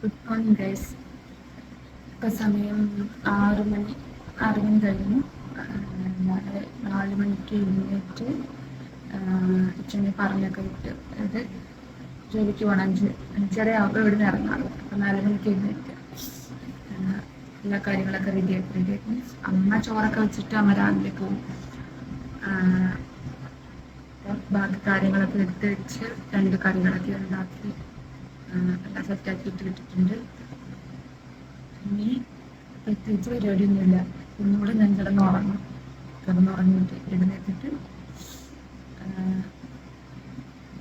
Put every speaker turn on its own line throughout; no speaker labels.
Good morning guys ഇപ്പൊ സമയം ആറ് മണി ആറ് മണി കഴിഞ്ഞു നാല് മണിക്ക് എഴുന്നേറ്റ് അച്ഛനെ പറഞ്ഞൊക്കെ വിട്ട് അതായത് ജോലിക്ക് പോകണം അഞ്ച് അഞ്ചര ആകുമ്പോൾ ഇവിടെ നിന്ന് ഇറങ്ങാറ് അപ്പൊ നാല് മണിക്ക് എഴുന്നേറ്റ്. എല്ലാ കാര്യങ്ങളൊക്കെ റെഡി ആക്കി റെഡി ആക്കി അമ്മ ചോറൊക്കെ വെച്ചിട്ട് അമ്മ രാവിലെ പോവും. ബാക്കി കാര്യങ്ങളൊക്കെ എടുത്ത് വെച്ച് രണ്ട് കറികളൊക്കെ ഉണ്ടാക്കി. എല്ലാം സെറ്റാക്കി ഇട്ടിട്ടുണ്ട്. ഇനി പ്രത്യേകിച്ച് പരിപാടിയൊന്നുമില്ല. ഒന്നുകൂടെ ഞാൻ കിടന്നുറങ്ങും. കിടന്നുറങ്ങിയിട്ട് എഴുന്നേറ്റിട്ട്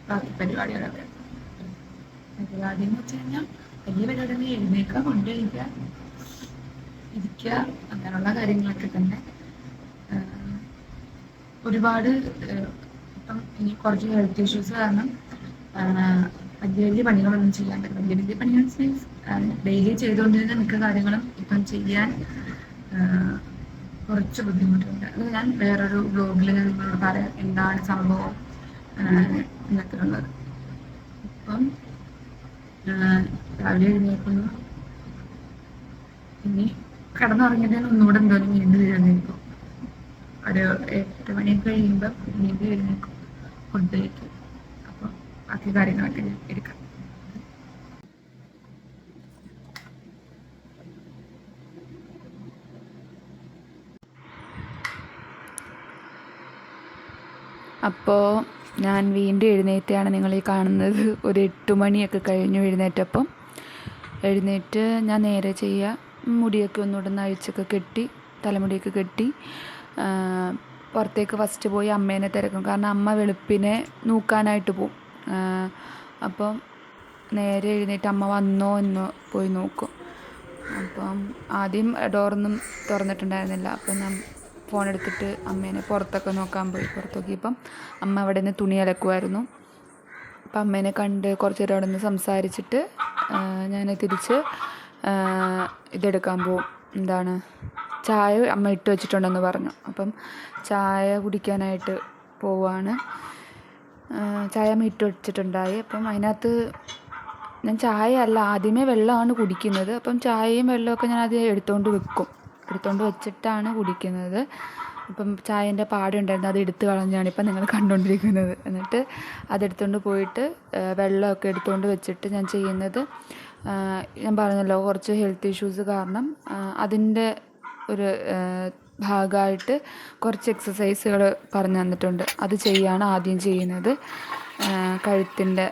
ബാക്കി പരിപാടികളൊക്കെ. പരിപാടി എന്ന് വെച്ച് കഴിഞ്ഞാൽ വലിയ പരിപാടി എഴുന്നേക്കുക കൊണ്ടുപോയിരിക്കുക ഇരിക്കുക അങ്ങനെയുള്ള കാര്യങ്ങളൊക്കെ തന്നെ. ഒരുപാട് ഇപ്പം ഇനി കുറച്ച് ഹെൽത്ത് ഇഷ്യൂസ് കാരണം വലിയ വലിയ പണികളൊന്നും ചെയ്യാൻ പറ്റില്ല. വലിയ വലിയ പണികൾ മീൻസ് ഡെയിലി ചെയ്തുകൊണ്ടിരുന്ന മിക്ക കാര്യങ്ങളും ഇപ്പം ചെയ്യാൻ കുറച്ച് ബുദ്ധിമുട്ടുണ്ട്. അത് ഞാൻ വേറൊരു ബ്ലോഗിൽ നിങ്ങളോട് പറയാം. എന്താണ് സംഭവം എന്നൊക്കെ ഉള്ളത് ഇപ്പം രാവിലെ എഴുന്നേൽക്കുന്നു. ഇനി കടന്നിറങ്ങിയതിന് ഒന്നുകൂടെ എന്തോലും വീണ്ടും എഴുന്നേൽക്കും. ഒരു എട്ട് മണിയൊക്കെ കഴിയുമ്പോൾ വീണ്ടും എഴുന്നേൽക്കും. ഫുഡ് കഴിക്കും. ബാക്കി കാര്യങ്ങളൊക്കെ ഞാൻ എടുക്കാം.
അപ്പോൾ ഞാൻ വീണ്ടും എഴുന്നേറ്റാണ് നിങ്ങൾ ഈ കാണുന്നത്. ഒരു എട്ട് മണിയൊക്കെ കഴിഞ്ഞു എഴുന്നേറ്റപ്പം. എഴുന്നേറ്റ് ഞാൻ നേരെ ചെയ്യുക മുടിയൊക്കെ ഒന്നുകൂടെ ഒന്ന് അഴിച്ചൊക്കെ കെട്ടി തലമുടിയൊക്കെ കെട്ടി. പുറത്തേക്ക് ഫസ്റ്റ് പോയി അമ്മേനെ തിരക്കും. കാരണം അമ്മ വെളുപ്പിനെ നോക്കാനായിട്ട് പോവും. അപ്പം നേരെ എഴുന്നേറ്റ് അമ്മ വന്നോ എന്ന് പോയി നോക്കും. അപ്പം ആദ്യം ഡോറൊന്നും തുറന്നിട്ടുണ്ടായിരുന്നില്ല. അപ്പം ഞാൻ ഫോൺ എടുത്തിട്ട് അമ്മേനെ പുറത്തൊക്കെ നോക്കാൻ പോയി പുറത്ത് നോക്കിയപ്പം അമ്മ അവിടെ നിന്ന് തുണി അലക്കുമായിരുന്നു അപ്പം അമ്മേനെ കണ്ട് കുറച്ച് നേരം അവിടെ നിന്ന് സംസാരിച്ചിട്ട് ഞാൻ തിരിച്ച് ഇതെടുക്കാൻ പോവും. എന്താണ്? ചായ അമ്മ ഇട്ട് വെച്ചിട്ടുണ്ടെന്ന് പറഞ്ഞു. അപ്പം ചായ കുടിക്കാനായിട്ട് പോവാണ്. ചായ ഇട്ട് വെച്ചിട്ടുണ്ടായി. അപ്പം അതിനകത്ത് ഞാൻ ചായ അല്ല ആദ്യമേ വെള്ളമാണ് കുടിക്കുന്നത്. അപ്പം ചായയും വെള്ളമൊക്കെ ഞാൻ ആദ്യം എടുത്തുകൊണ്ട് വെക്കും. എടുത്തുകൊണ്ട് വെച്ചിട്ടാണ് കുടിക്കുന്നത്. അപ്പം ചായന്റെ പാടുണ്ടായിരുന്നു അത് എടുത്തു കളഞ്ഞാണ് ഇപ്പം നിങ്ങൾ കണ്ടുകൊണ്ടിരിക്കുന്നത് എന്നിട്ട് അതെടുത്തുകൊണ്ട് പോയിട്ട് വെള്ളമൊക്കെ എടുത്തുകൊണ്ട് വെച്ചിട്ട് ഞാൻ ചെയ്യുന്നത് ഞാൻ പറഞ്ഞല്ലോ കുറച്ച് ഹെൽത്ത് ഇഷ്യൂസ് കാരണം അതിന്റെ ഒരു ഭാഗമായിട്ട് കുറച്ച് എക്സസൈസുകൾ പറഞ്ഞു തന്നിട്ടുണ്ട്. അത് ചെയ്യാണ് ആദ്യം ചെയ്യുന്നത്. കഴുത്തിന്റെ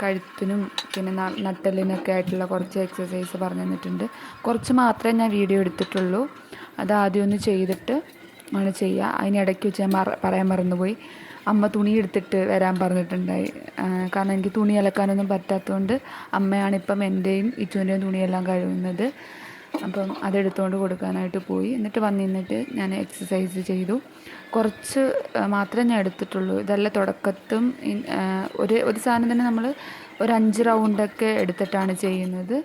കഴുത്തിനും പിന്നെ നട്ടലിനൊക്കെ ആയിട്ടുള്ള കുറച്ച് എക്സസൈസ് പറഞ്ഞു തന്നിട്ടുണ്ട്. കുറച്ച് മാത്രമേ ഞാൻ വീഡിയോ എടുത്തിട്ടുള്ളൂ. അത് ആദ്യം ഒന്ന് ചെയ്തിട്ട് ആണ് ചെയ്യുക. അതിനിടയ്ക്ക് വെച്ച് ഞാൻ പറയാൻ മറന്നുപോയി. അമ്മ തുണി എടുത്തിട്ട് വരാൻ പറഞ്ഞിട്ടുണ്ടായി. കാരണം എനിക്ക് തുണി അലക്കാനൊന്നും പറ്റാത്തതുകൊണ്ട് അമ്മയാണ് ഇപ്പം എന്റെയും ഇച്ചുവിന്റെയും തുണിയെല്ലാം കഴുകുന്നത്. അപ്പം അതെടുത്തുകൊണ്ട് കൊടുക്കാനായിട്ട് പോയി. എന്നിട്ട് വന്നിരുന്നിട്ട് ഞാൻ എക്സസൈസ് ചെയ്തു. കുറച്ച് മാത്രമേ ഞാൻ എടുത്തിട്ടുള്ളൂ. ഇതെല്ലാം തുടക്കത്തും ഒരു ഒരു സാധനം തന്നെ നമ്മൾ ഒരു അഞ്ച് റൗണ്ടൊക്കെ എടുത്തിട്ടാണ് ചെയ്യുന്നത്.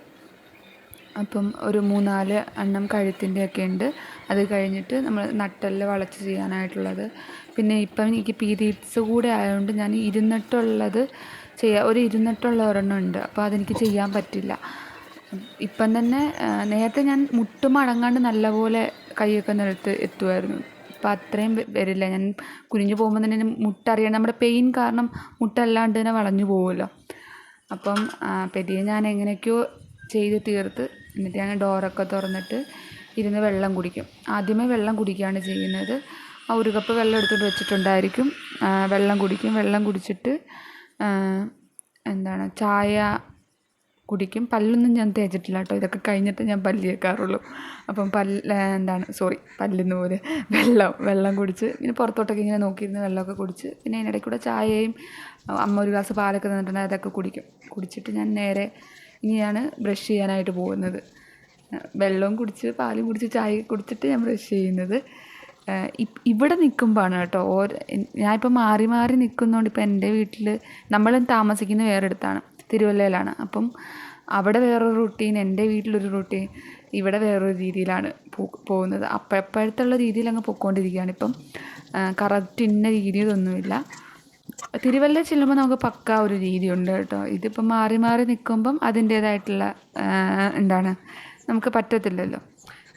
അപ്പം ഒരു മൂന്നാൽ എണ്ണം കഴുത്തിന്റെ ഒക്കെ ഉണ്ട്. അത് കഴിഞ്ഞിട്ട് നമ്മൾ നട്ടെല്ല് വളച്ച് ചെയ്യാനായിട്ടുള്ളത്. പിന്നെ ഇപ്പം എനിക്ക് പീരീഡ്സ് കൂടെ ആയതുകൊണ്ട് ഞാൻ ഇരുന്നിട്ടുള്ളത് ചെയ്യാം ഒരു ഇരുന്നിട്ടുള്ള ഒരെണ്ണം ഉണ്ട്. അപ്പോൾ അതെനിക്ക് ചെയ്യാൻ പറ്റില്ല. ഇപ്പം തന്നെ നേരത്തെ ഞാൻ മുട്ട് മടങ്ങാണ്ട് നല്ലപോലെ കൈയൊക്കെ നിലത്ത് എത്തുമായിരുന്നു ഇപ്പം അത്രയും വരില്ല. ഞാൻ കുനിഞ്ഞു പോകുമ്പോൾ തന്നെ മുട്ടറിയണം നമ്മുടെ പെയിൻ കാരണം മുട്ടല്ലാണ്ട് തന്നെ വളഞ്ഞു പോകുമല്ലോ അപ്പം പെരിയെ ഞാൻ എങ്ങനെയൊക്കെയോ ചെയ്ത് തീർത്ത് എന്നിട്ട് ഞാൻ ഡോറൊക്കെ തുറന്നിട്ട് ഇരുന്ന് വെള്ളം കുടിക്കും. ആദ്യമേ വെള്ളം കുടിക്കുകയാണ് ചെയ്യുന്നത്. ആ ഒരു കപ്പ് വെള്ളം എടുത്തിട്ട് വെച്ചിട്ടുണ്ടായിരിക്കും. വെള്ളം കുടിക്കും. വെള്ളം കുടിച്ചിട്ട് എന്താണ് ചായ കുടിക്കും. പല്ലൊന്നും ഞാൻ തേച്ചിട്ടില്ല കേട്ടോ. ഇതൊക്കെ കഴിഞ്ഞിട്ട് ഞാൻ പല്ല് തേക്കാറുള്ളൂ. അപ്പം പല്ല് എന്താണ് സോറി പല്ലിന്ന് പോലെ. വെള്ളം വെള്ളം കുടിച്ച് പിന്നെ പുറത്തോട്ടൊക്കെ ഇങ്ങനെ നോക്കിയിരുന്ന് വെള്ളമൊക്കെ കുടിച്ച് പിന്നെ അതിനിടയ്ക്ക് കൂടെ ചായയും അമ്മ ഒരു ഗ്ലാസ് പാലൊക്കെ തന്നിട്ടുണ്ടെങ്കിൽ അതൊക്കെ കുടിക്കും. കുടിച്ചിട്ട് ഞാൻ നേരെ ഇനിയാണ് ബ്രഷ് ചെയ്യാനായിട്ട് പോകുന്നത്. വെള്ളവും കുടിച്ച് പാലും കുടിച്ച് ചായ കുടിച്ചിട്ട് ഞാൻ ബ്രഷ് ചെയ്യുന്നത്. ഇവിടെ നിൽക്കുമ്പോഴാണ് കേട്ടോ. ഓരോ ഞാനിപ്പോൾ മാറി മാറി നിൽക്കുന്നതുകൊണ്ട് ഇപ്പോൾ എന്റെ വീട്ടിൽ നമ്മൾ താമസിക്കുന്ന വേറെ അടുത്താണ് തിരുവല്ലയിലാണ്. അപ്പം അവിടെ വേറൊരു റൂട്ടീൻ എന്റെ വീട്ടിലൊരു റൂട്ടീൻ ഇവിടെ വേറൊരു രീതിയിലാണ് പോകുന്നത്. അപ്പം എപ്പോഴത്തുള്ള രീതിയിൽ അങ്ങ് പൊയ്ക്കൊണ്ടിരിക്കുകയാണ് ഇപ്പം കറക്റ്റ് ഇന്ന രീതിയിലൊന്നുമില്ല. തിരുവല്ല ചെല്ലുമ്പോൾ നമുക്ക് പക്ക ഒരു രീതിയുണ്ട് കേട്ടോ. ഇതിപ്പം മാറി മാറി നിൽക്കുമ്പം അതിന്റേതായിട്ടുള്ള എന്താണ് നമുക്ക് പറ്റത്തില്ലല്ലോ.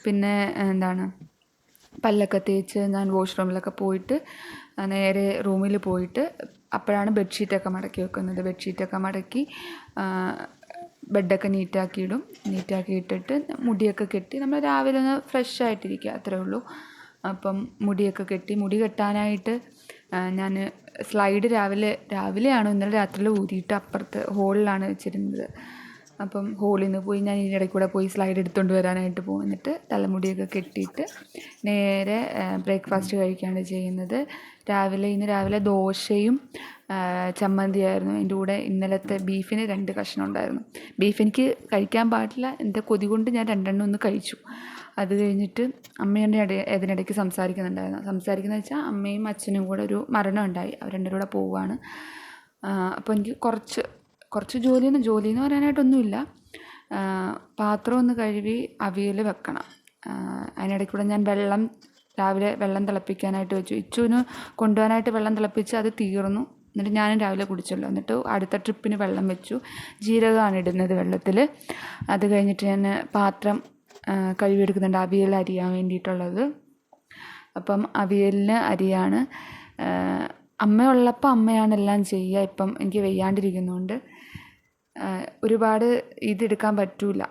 പിന്നെ എന്താണ് പല്ലൊക്കെ തേച്ച് ഞാൻ വാഷ്റൂമിലൊക്കെ പോയിട്ട് നേരെ റൂമിൽ പോയിട്ട് അപ്പോഴാണ് ബെഡ്ഷീറ്റൊക്കെ മടക്കി വെക്കുന്നത്. ബെഡ്ഷീറ്റൊക്കെ മടക്കി ബെഡൊക്കെ നീറ്റാക്കിയിടും നീറ്റാക്കി ഇട്ടിട്ട് മുടിയൊക്കെ കെട്ടി നമ്മൾ രാവിലെ ഒന്ന് ഫ്രഷ് ആയിട്ടിരിക്കുക അത്രേ ഉള്ളൂ. അപ്പം മുടിയൊക്കെ കെട്ടി മുടി കെട്ടാനായിട്ട് ഞാൻ സ്ലൈഡ് രാവിലെ രാവിലെയാണോ ഇന്നലെ രാത്രിയിൽ ഊരിയിട്ട് അപ്പുറത്ത് ഹോളിലാണ് വെച്ചിരുന്നത്. അപ്പം ഹോളിൽ നിന്ന് പോയി ഞാൻ ഇതിനിടയ്ക്ക് കൂടെ പോയി സ്ലൈഡ് എടുത്തുകൊണ്ട് വരാനായിട്ട് പോകും എന്നിട്ട് തലമുടിയൊക്കെ കെട്ടിയിട്ട് നേരെ ബ്രേക്ക്ഫാസ്റ്റ് കഴിക്കുകയാണ് ചെയ്യുന്നത്. രാവിലെ ഇന്ന് രാവിലെ ദോശയും ചമ്മന്തിയായിരുന്നു എന്റെ കൂടെ ഇന്നലത്തെ ബീഫിന് രണ്ട് കഷ്ണം ഉണ്ടായിരുന്നു. ബീഫ് എനിക്ക് കഴിക്കാൻ പാടില്ല. എന്റെ കൊതി കൊണ്ട് ഞാൻ രണ്ടെണ്ണം ഒന്ന് കഴിച്ചു. അത് കഴിഞ്ഞിട്ട് അമ്മയുടെ ഇട ഇതിനിടയ്ക്ക് സംസാരിക്കുന്നുണ്ടായിരുന്നു. സംസാരിക്കുന്നത് വെച്ചാൽ അമ്മയും അച്ഛനും കൂടെ ഒരു മരണം ഉണ്ടായി. അവർ കൂടെ പോവുകയാണ് അപ്പോൾ എനിക്ക് കുറച്ച് കുറച്ച് ജോലിയെന്ന് ജോലി എന്ന് പറയാനായിട്ടൊന്നുമില്ല പാത്രം ഒന്ന് കഴുകി അവിയൽ വെക്കണം. അതിനിടയ്ക്ക് കൂടെ ഞാൻ വെള്ളം രാവിലെ വെള്ളം തിളപ്പിക്കാനായിട്ട് വെച്ചു. ഇച്ചുവിന് കൊണ്ടുപോകാനായിട്ട് വെള്ളം തിളപ്പിച്ച് അത് തീർന്നു. എന്നിട്ട് ഞാനും രാവിലെ കുടിച്ചല്ലോ. എന്നിട്ട് അടുത്ത ട്രിപ്പിന് വെള്ളം വെച്ചു. ജീരകമാണ് ഇടുന്നത് വെള്ളത്തിൽ അത് കഴിഞ്ഞിട്ട് ഞാൻ പാത്രം കഴുകിയെടുക്കുന്നുണ്ട്. അവിയൽ അരിയാൻ വേണ്ടിയിട്ടുള്ളത്. അപ്പം അവിയലിന് അരിയാണ്. അമ്മയുള്ളപ്പോൾ അമ്മയാണ് എല്ലാം ചെയ്യുക. ഇപ്പം എനിക്ക് വെയ്യാണ്ടിരിക്കുന്നതുകൊണ്ട് ഒരുപാട് ഇതെടുക്കാൻ പറ്റൂല.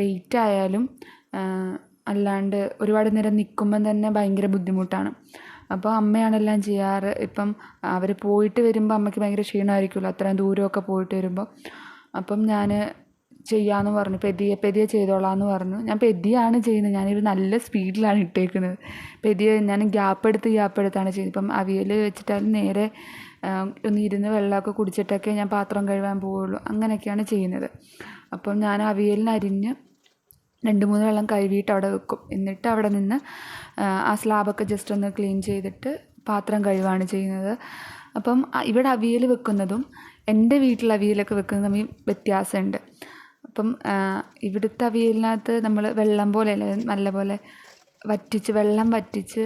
വെയിറ്റ് ആയാലും അല്ലാണ്ട് ഒരുപാട് നേരം നിൽക്കുമ്പം തന്നെ ഭയങ്കര ബുദ്ധിമുട്ടാണ്. അപ്പോൾ അമ്മയാണ് എല്ലാം ചെയ്യാറ്. ഇപ്പം അവർ പോയിട്ട് വരുമ്പോൾ അമ്മയ്ക്ക് ഭയങ്കര ക്ഷീണമായിരിക്കുമല്ലോ അത്രയും ദൂരമൊക്കെ പോയിട്ട് വരുമ്പോൾ അപ്പം ഞാൻ ചെയ്യാമെന്ന് പറഞ്ഞു പെതിയെ പെതിയെ ചെയ്തോളാമെന്ന് പറഞ്ഞു. ഞാൻ പെതിയാണ് ചെയ്യുന്നത്. ഞാനൊരു നല്ല സ്പീഡിലാണ് ഇട്ടേക്കുന്നത്. പെതിയെ ഞാൻ ഗ്യാപ്പ് എടുത്ത് ഗ്യാപ്പ് എടുത്താണ് ചെയ്യുന്നത്. ഇപ്പം അവിയൽ വെച്ചിട്ടാലും നേരെ ഒന്ന് ഇരുന്ന് വെള്ളമൊക്കെ കുടിച്ചിട്ടൊക്കെ ഞാൻ പാത്രം കഴുകാൻ പോവുള്ളൂ. അങ്ങനെയൊക്കെയാണ് ചെയ്യുന്നത്. അപ്പം ഞാൻ അവിയലിന് അരിഞ്ഞ് രണ്ട് മൂന്ന് വെള്ളം കഴുകിയിട്ട് അവിടെ വെക്കും. എന്നിട്ട് അവിടെ നിന്ന് ആ, സ്ലാബൊക്കെ ജസ്റ്റ് ഒന്ന് ക്ലീൻ ചെയ്തിട്ട് പാത്രം കഴുകുകയാണ് ചെയ്യുന്നത്. അപ്പം ഇവിടെ അവിയൽ വെക്കുന്നതും എന്റെ വീട്ടിൽ അവിയലൊക്കെ വെക്കുന്നതും തമ്മിൽ വ്യത്യാസമുണ്ട്. അപ്പം ഇവിടുത്തെ അവിയലിനകത്ത് നമ്മൾ വെള്ളം പോലെ അല്ല നല്ലപോലെ വറ്റിച്ച് വെള്ളം വറ്റിച്ച്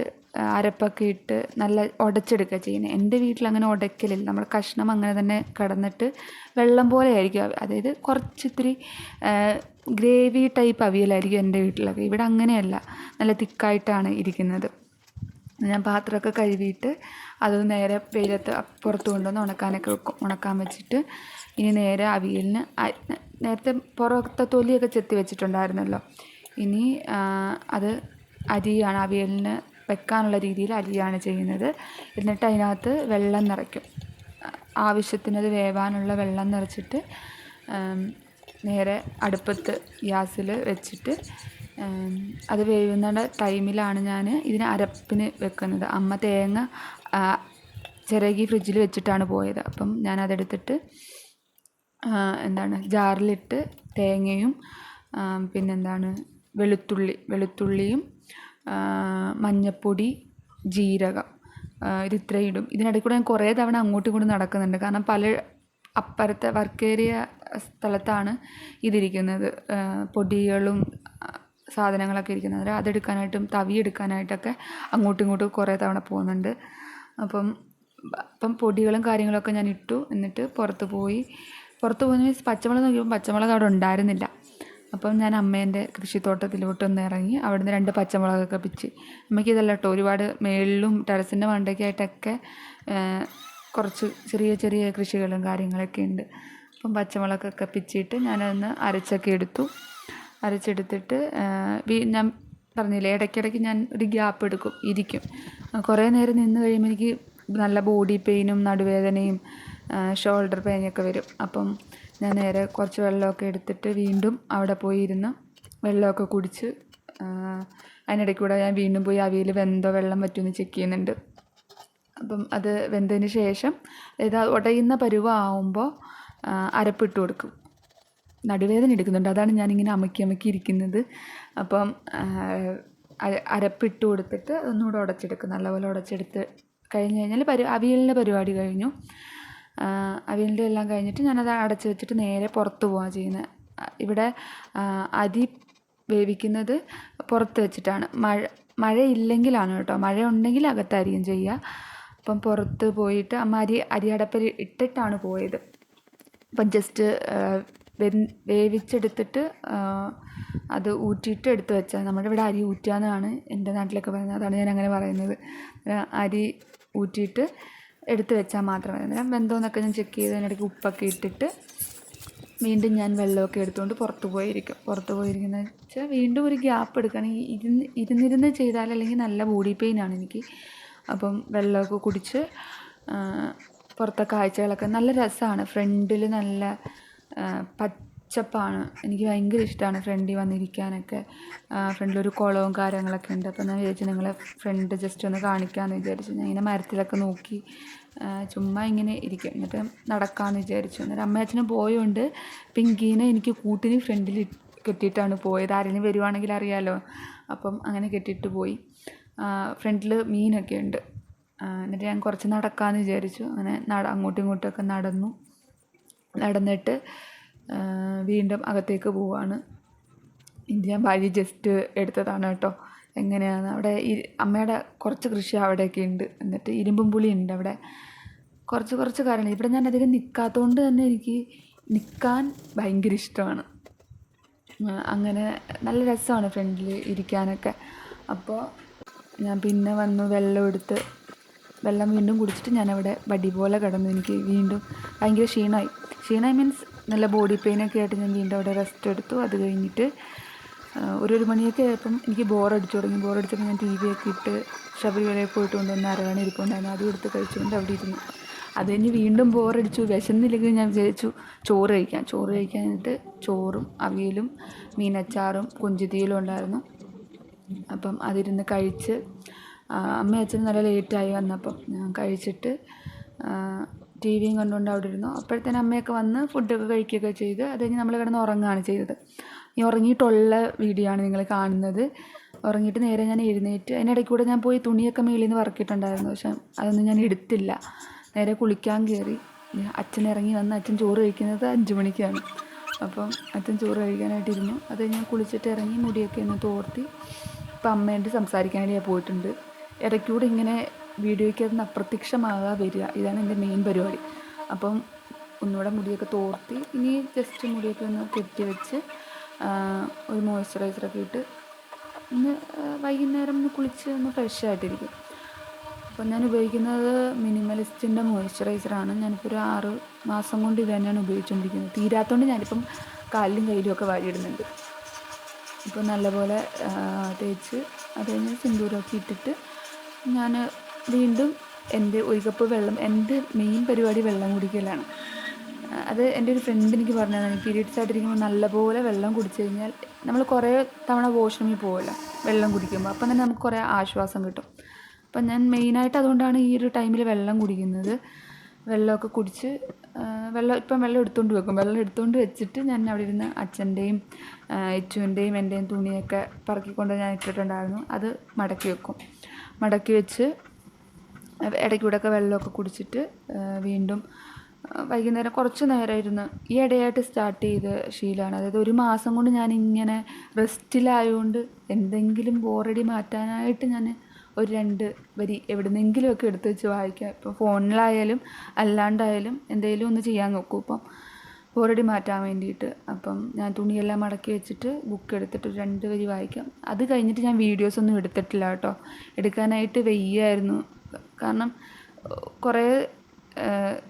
അരപ്പൊക്കെ ഇട്ട് നല്ല ഉടച്ചെടുക്കുക ചെയ്യുന്നത് എന്റെ വീട്ടിൽ അങ്ങനെ ഉടയ്ക്കലില്ല നമ്മൾ കഷ്ണം അങ്ങനെ തന്നെ കിടന്നിട്ട് വെള്ളം പോലെ ആയിരിക്കും. അതായത് കുറച്ചിത്തിരി ഗ്രേവി ടൈപ്പ് അവിയലായിരിക്കും എന്റെ വീട്ടിലൊക്കെ. ഇവിടെ അങ്ങനെയല്ല. നല്ല തിക്കായിട്ടാണ് ഇരിക്കുന്നത്. ഞാൻ പാത്രമൊക്കെ കഴുകിയിട്ട് അത് നേരെ വെയിലത്ത് പുറത്ത് കൊണ്ടുവന്ന് ഉണക്കാനൊക്കെ വെക്കും. ഉണക്കാൻ വെച്ചിട്ട് ഇനി നേരെ അവിയലിന് നേരത്തെ പുറത്തെ തൊലിയൊക്കെ ചെത്തി വെച്ചിട്ടുണ്ടായിരുന്നല്ലോ. ഇനി അത് അരിയാണ്. അവിയലിന് വെക്കാനുള്ള രീതിയിൽ അരിയാണ് ചെയ്യുന്നത്. എന്നിട്ട് അതിനകത്ത് വെള്ളം നിറയ്ക്കും. ആവശ്യത്തിനത് വേവാനുള്ള വെള്ളം നിറച്ചിട്ട് നേരെ അടുപ്പത്ത് ഗ്യാസിൽ വെച്ചിട്ട് അത് വേവുന്ന ടൈമിലാണ് ഞാൻ ഇതിന് അരപ്പിന് വെക്കുന്നത്. അമ്മ തേങ്ങ ചിറകി ഫ്രിഡ്ജിൽ വെച്ചിട്ടാണ് പോയത്. അപ്പം ഞാൻ അതെടുത്തിട്ട് എന്താണ് ജാറിലിട്ട് തേങ്ങയും പിന്നെന്താണ് വെളുത്തുള്ളി വെളുത്തുള്ളിയും മഞ്ഞപ്പൊടി ജീരകം ഇത് ഇത്രയും ഇടും ഇതിനിടയിൽ കൂടെ ഞാൻ കുറേ തവണ അങ്ങോട്ടും ഇങ്ങോട്ടും നടക്കുന്നുണ്ട്. കാരണം പല അപ്പുറത്തെ വർക്ക് ഏരിയ സ്ഥലത്താണ് ഇതിരിക്കുന്നത്. പൊടികളും സാധനങ്ങളൊക്കെ ഇരിക്കുന്നത്. അതെടുക്കാനായിട്ടും തവി എടുക്കാനായിട്ടൊക്കെ അങ്ങോട്ടും ഇങ്ങോട്ടും കുറേ തവണ പോകുന്നുണ്ട്. അപ്പം അപ്പം പൊടികളും കാര്യങ്ങളൊക്കെ ഞാൻ ഇട്ടു. എന്നിട്ട് പുറത്ത് പോയി. പുറത്ത് പോയി മീൻസ് പച്ചമുളക് നോക്കിയപ്പോൾ പച്ചമുളക് അവിടെ ഉണ്ടായിരുന്നില്ല. അപ്പം ഞാൻ അമ്മേന്റെ കൃഷിത്തോട്ടത്തിലോട്ടൊന്ന് ഇറങ്ങി അവിടുന്ന് രണ്ട് പച്ചമുളകൊക്കെ പിച്ച്. അമ്മയ്ക്ക് ഇതല്ല കേട്ടോ ഒരുപാട് മേളിലും ടെറസിന്റെ മണ്ടയ്ക്കായിട്ടൊക്കെ കുറച്ച് ചെറിയ ചെറിയ കൃഷികളും കാര്യങ്ങളൊക്കെ ഉണ്ട്. അപ്പം പച്ചമുളകൊക്കെ പിച്ചിട്ട് ഞാനതൊന്ന് അരച്ചൊക്കെ എടുത്തു. അരച്ചെടുത്തിട്ട് ഞാൻ പറഞ്ഞില്ലേ ഇടയ്ക്കിടയ്ക്ക് ഞാൻ ഒരു ഗ്യാപ്പ് എടുക്കും ഇരിക്കും. കുറേ നേരം നിന്ന് കഴിയുമ്പോൾ എനിക്ക് നല്ല ബോഡി പെയിനും നടുവേദനയും ഷോൾഡർ പെയിനൊക്കെ വരും. അപ്പം ഞാൻ നേരെ കുറച്ച് വെള്ളമൊക്കെ എടുത്തിട്ട് വീണ്ടും അവിടെ പോയി ഇരുന്ന് വെള്ളമൊക്കെ കുടിച്ച് ആ, അതിനിടയ്ക്ക് കൂടെ ഞാൻ വീണ്ടും പോയി അവിയൽ വെന്തോ വെള്ളം പറ്റുമെന്ന് ചെക്ക് ചെയ്യുന്നുണ്ട്. അപ്പം അത് വെന്തതിന് ശേഷം അത് ഉടയുന്ന പരുവമാവുമ്പോൾ അരപ്പിട്ട് കൊടുക്കും. നടുവേദന എടുക്കുന്നുണ്ട്. അതാണ് ഞാനിങ്ങനെ അമക്കി അമക്കി ഇരിക്കുന്നത്. അപ്പം അരപ്പിട്ട് കൊടുത്തിട്ട് ഒന്നുകൂടെ ഉടച്ചെടുക്കും. നല്ലപോലെ ഉടച്ചെടുത്ത് കഴിഞ്ഞ് കഴിഞ്ഞാൽ പരി അവിയലിന്റെ പരിപാടി കഴിഞ്ഞു. അവിയലിന്റെ എല്ലാം കഴിഞ്ഞിട്ട് ഞാനത് അടച്ച് വെച്ചിട്ട് നേരെ പുറത്ത് പോവുകയാണ് ചെയ്യുന്നത് ഇവിടെ അരി വേവിക്കുന്നത് പുറത്ത് വെച്ചിട്ടാണ്. മഴ മഴയില്ലെങ്കിലാണ് കേട്ടോ. മഴ ഉണ്ടെങ്കിൽ അകത്തായിരിക്കും ചെയ്യുക അപ്പം പുറത്ത് പോയിട്ട് അമ്മ അരി അരിയടപ്പിൽ ഇട്ടിട്ടാണ് പോയത്. അപ്പം ജസ്റ്റ് വേവിച്ചെടുത്തിട്ട് അത് ഊറ്റിയിട്ട് എടുത്ത് വെച്ചാൽ നമ്മുടെ ഇവിടെ അരി ഊറ്റുകയെന്നാണ് എന്റെ നാട്ടിലൊക്കെ പറയുന്നത്. അതാണ് ഞാൻ അങ്ങനെ പറയുന്നത് അരി ഊറ്റിയിട്ട് എടുത്ത് വെച്ചാൽ മാത്രം മതി. അന്നേരം വെന്തോന്നൊക്കെ ഞാൻ ചെക്ക് ചെയ്ത് അതിനിടയ്ക്ക് ഉപ്പൊക്കെ ഇട്ടിട്ട് വീണ്ടും ഞാൻ വെള്ളമൊക്കെ എടുത്തുകൊണ്ട് പുറത്ത് പോയിരിക്കും. പുറത്ത് പോയിരിക്കുന്നത് വെച്ചാൽ വീണ്ടും ഒരു ഗ്യാപ്പ് എടുക്കണം. ഇരുന്ന് ഇരുന്നിരുന്ന് ചെയ്താൽ അല്ലെങ്കിൽ നല്ല ബോഡി ആണ് എനിക്ക്. അപ്പം വെള്ളമൊക്കെ കുടിച്ച് പുറത്തെ കാഴ്ചകളൊക്കെ നല്ല രസമാണ്. ഫ്രണ്ടിൽ നല്ല പച്ചപ്പാണ് എനിക്ക് ഭയങ്കര ഇഷ്ടമാണ് ഫ്രണ്ടിൽ വന്നിരിക്കാനൊക്കെ. ഫ്രണ്ടിലൊരു കുളവും കാര്യങ്ങളൊക്കെ ഉണ്ട്. അപ്പോൾ ഞാൻ വിചാരിച്ചു നിങ്ങളെ ഫ്രണ്ട് ജസ്റ്റ് ഒന്ന് കാണിക്കാമെന്ന് വിചാരിച്ചു. ഞാൻ ഇങ്ങനെ മരത്തിലൊക്കെ നോക്കി ചുമ്മാ ഇങ്ങനെ ഇരിക്കും. എന്നിട്ട് നടക്കാമെന്ന് വിചാരിച്ചു. അന്നേരം അമ്മയച്ഛനും പോയതുകൊണ്ട് പിങ്കീനെ എനിക്ക് കൂട്ടിന് ഫ്രണ്ടിൽ കെട്ടിയിട്ടാണ് പോയത്. ആരെങ്കിലും വരുവാണെങ്കിൽ അറിയാലോ. അപ്പം അങ്ങനെ കെട്ടിയിട്ട് പോയി. ഫ്രണ്ടിൽ മീനൊക്കെ ഉണ്ട്. എന്നിട്ട് ഞാൻ കുറച്ച് നടക്കാമെന്ന് വിചാരിച്ചു. അങ്ങനെ നട അങ്ങോട്ടും ഇങ്ങോട്ടും ഒക്കെ നടന്നു. നടന്നിട്ട് വീണ്ടും അകത്തേക്ക് പോവാണ്. ഇത് ഞാൻ വഴി ജസ്റ്റ് എടുത്തതാണ് കേട്ടോ. എങ്ങനെയാണ്? അവിടെ അമ്മയുടെ കുറച്ച് കൃഷി അവിടെയൊക്കെ ഉണ്ട്. എന്നിട്ട് ഇരുമ്പും പുളി ഉണ്ട് അവിടെ. കുറച്ച് കുറച്ച് കാര്യങ്ങൾ. ഇവിടെ ഞാൻ അധികം നിൽക്കാത്തതുകൊണ്ട് തന്നെ എനിക്ക് നിൽക്കാൻ ഭയങ്കര ഇഷ്ടമാണ്. അങ്ങനെ നല്ല രസമാണ് ഫ്രണ്ടിൽ ഇരിക്കാനൊക്കെ. അപ്പോൾ ഞാൻ പിന്നെ വന്നു വെള്ളം എടുത്ത് വെള്ളം വീണ്ടും കുടിച്ചിട്ട് ഞാനവിടെ വടി പോലെ കിടന്നു. എനിക്ക് വീണ്ടും ഭയങ്കര ക്ഷീണമായി ക്ഷീണമായി മീൻസ് നല്ല ബോഡി പെയിനൊക്കെ ആയിട്ട് ഞാൻ വീണ്ടും അവിടെ റെസ്റ്റ് എടുത്തു. അത് കഴിഞ്ഞിട്ട് ഒരു ഒരു മണിയൊക്കെ ആയപ്പം എനിക്ക് ബോറടിച്ചു തുടങ്ങി. ബോറടിച്ചപ്പോൾ ഞാൻ ടി വി ഒക്കെ ഇട്ട് ശബരിമലയിൽ പോയിട്ട് കൊണ്ടുവന്ന് അരവണ ഇരിപ്പുണ്ടായിരുന്നു അതും എടുത്ത് കഴിച്ചുകൊണ്ട് അവിടെ ഇരുന്നു. അത് കഴിഞ്ഞ് വീണ്ടും ബോറടിച്ചു വിശന്നില്ലെങ്കിൽ ഞാൻ വിചാരിച്ചു ചോറ് കഴിക്കാം. ചോറ് കഴിക്കാനായിട്ട് ചോറും അവിയലും മീനച്ചാറും കൊഞ്ചുതീയിലും ഉണ്ടായിരുന്നു. അപ്പം അതിരുന്ന് കഴിച്ച് അമ്മ അച്ഛനും നല്ല ലേറ്റായി വന്നപ്പം ഞാൻ കഴിച്ചിട്ട് ടി വിയും കണ്ടുകൊണ്ട് അവിടെ ഇരുന്നു. അപ്പോഴത്തേനും അമ്മയൊക്കെ വന്ന് ഫുഡൊക്കെ കഴിക്കുകയൊക്കെ ചെയ്ത് അത് കഴിഞ്ഞ് നമ്മൾ കിടന്ന് ഉറങ്ങുകയാണ് ചെയ്തത്. ഈ ഉറങ്ങിയിട്ടുള്ള വീഡിയോ ആണ് നിങ്ങൾ കാണുന്നത്. ഉറങ്ങിയിട്ട് നേരെ ഞാൻ എഴുന്നേറ്റ് അതിനിടയ്ക്ക് കൂടെ ഞാൻ പോയി തുണിയൊക്കെ മേളിൽ നിന്ന് വറക്കിയിട്ടുണ്ടായിരുന്നു. പക്ഷെ അതൊന്നും ഞാൻ എടുത്തില്ല. നേരെ കുളിക്കാൻ കയറി. അച്ഛൻ ഇറങ്ങി വന്ന് അച്ഛൻ ചോറ് കഴിക്കുന്നത് അഞ്ച് മണിക്കാണ്. അപ്പം അച്ഛൻ ചോറ് കഴിക്കാനായിട്ടിരുന്നു അത് ഞാൻ കുളിച്ചിട്ട് ഇറങ്ങി മുടിയൊക്കെ ഒന്ന് തോർത്തി. ഇപ്പം അമ്മയായിട്ട് സംസാരിക്കാനായിട്ട് ഞാൻ പോയിട്ടുണ്ട്. ഇടയ്ക്കൂടെ ഇങ്ങനെ വീഡിയോയ്ക്ക് അതൊന്ന് അപ്രത്യക്ഷമാകാതെ വരിക. ഇതാണ് എന്റെ മെയിൻ പരിപാടി. അപ്പം ഒന്നുകൂടെ മുടിയൊക്കെ തോർത്തി ഇനി ജസ്റ്റ് മുടിയൊക്കെ ഒന്ന് കെട്ടി വെച്ച് ഒരു മോയ്സ്ചറൈസറൊക്കെ ഇട്ട് ഒന്ന് വൈകുന്നേരം ഒന്ന് കുളിച്ച് ഒന്ന് ഫ്രഷ് ആയിട്ടിരിക്കും. അപ്പം ഞാൻ ഉപയോഗിക്കുന്നത് മിനിമലിസ്റ്റിന്റെ മോയ്സ്ചറൈസറാണ് ഞാനിപ്പോൾ ഒരു ആറ് മാസം കൊണ്ട് ഇത് തന്നെയാണ് ഉപയോഗിച്ചുകൊണ്ടിരിക്കുന്നത് തീരാത്തതുകൊണ്ട് ഞാനിപ്പം കാലിലും കയ്യിലും ഒക്കെ വാരിയിടുന്നുണ്ട്. ഇപ്പോൾ നല്ലപോലെ തേച്ച് അത് കഴിഞ്ഞ് സിന്ദൂരമൊക്കെ ഇട്ടിട്ട് ഞാൻ വീണ്ടും എന്റെ ഒരു കപ്പ് വെള്ളം എന്റെ മെയിൻ പരിപാടി വെള്ളം കുടിക്കലാണ്. അത് എന്റെ ഒരു ഫ്രണ്ട് എനിക്ക് പറഞ്ഞതാണ് പീരീഡ്സ് ആയിട്ടിരിക്കുമ്പോൾ നല്ലപോലെ വെള്ളം കുടിച്ചു കഴിഞ്ഞാൽ നമ്മൾ കുറേ തവണ വാഷ്റൂമിൽ പോകുമല്ലോ വെള്ളം കുടിക്കുമ്പോൾ. അപ്പം തന്നെ നമുക്ക് കുറേ ആശ്വാസം കിട്ടും. അപ്പം ഞാൻ മെയിനായിട്ട് അതുകൊണ്ടാണ് ഈ ഒരു ടൈമിൽ വെള്ളം കുടിക്കുന്നത്. വെള്ളമൊക്കെ കുടിച്ച് വെള്ളം ഇപ്പം വെള്ളം എടുത്തുകൊണ്ട് വെക്കും. വെള്ളം എടുത്തുകൊണ്ട് വെച്ചിട്ട് ഞാൻ അവിടെ ഇരുന്ന് അച്ഛന്റെയും ഇച്ചുവിന്റെയും എന്റെയും തുണിയൊക്കെ പറക്കിക്കൊണ്ട് ഞാൻ ഇട്ടിട്ടുണ്ടായിരുന്നു. അത് മടക്കി വെക്കും. മടക്കി വെച്ച് ഇടയ്ക്കൂടെയൊക്കെ വെള്ളമൊക്കെ കുടിച്ചിട്ട് വീണ്ടും വൈകുന്നേരം കുറച്ച് നേരം ഈ ഇടയായിട്ട് സ്റ്റാർട്ട് ചെയ്ത ശീലമാണ്. അതായത് ഒരു മാസം കൊണ്ട് ഞാൻ ഇങ്ങനെ റെസ്റ്റിലായതുകൊണ്ട് എന്തെങ്കിലും ബോറടി മാറ്റാനായിട്ട് ഞാൻ ഒരു രണ്ട് വരി എവിടുന്നെങ്കിലുമൊക്കെ എടുത്ത് വെച്ച് വായിക്കാം. ഇപ്പോൾ ഫോണിലായാലും അല്ലാണ്ടായാലും എന്തെങ്കിലും ഒന്ന് ചെയ്യാൻ നോക്കും. ഇപ്പം ബോറടി മാറ്റാൻ വേണ്ടിയിട്ട് അപ്പം ഞാൻ തുണിയെല്ലാം മടക്കി വെച്ചിട്ട് ബുക്ക് എടുത്തിട്ട് രണ്ട് വരി വായിക്കാം. അത് കഴിഞ്ഞിട്ട് ഞാൻ വീഡിയോസ് ഒന്നും എടുത്തിട്ടില്ല കേട്ടോ. എടുക്കാനായിട്ട് വയ്യായിരുന്നു. കാരണം കുറേ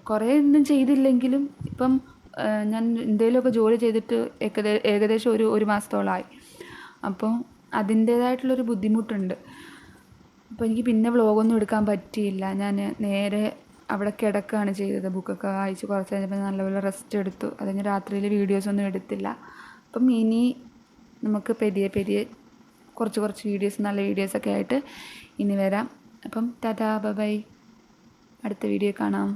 കുറേ ഒന്നും ചെയ്തില്ലെങ്കിലും ഇപ്പം ഞാൻ എന്തെങ്കിലുമൊക്കെ ജോലി ചെയ്തിട്ട് ഏകദേ ഏകദേശം ഒരു ഒരു മാസത്തോളമായി അപ്പോൾ അതിന്റേതായിട്ടുള്ളൊരു ബുദ്ധിമുട്ടുണ്ട്. അപ്പോൾ എനിക്ക് പിന്നെ വ്ളോഗൊന്നും എടുക്കാൻ പറ്റിയില്ല. ഞാൻ നേരെ അവിടെ കിടക്കുകയാണ് ചെയ്തത്. ബുക്കൊക്കെ വായിച്ച് കുറച്ച് കഴിഞ്ഞപ്പോൾ നല്ലപോലെ റെസ്റ്റ് എടുത്തു. അത് കഴിഞ്ഞ് രാത്രിയിൽ വീഡിയോസൊന്നും എടുത്തില്ല. അപ്പം ഇനി നമുക്ക് പെരിയ പെരിയ കുറച്ച് കുറച്ച് വീഡിയോസ് നല്ല വീഡിയോസൊക്കെ ആയിട്ട് ഇനി വരാം. അപ്പം ടാറ്റാ ബൈ അടുത്ത വീഡിയോ കാണാം.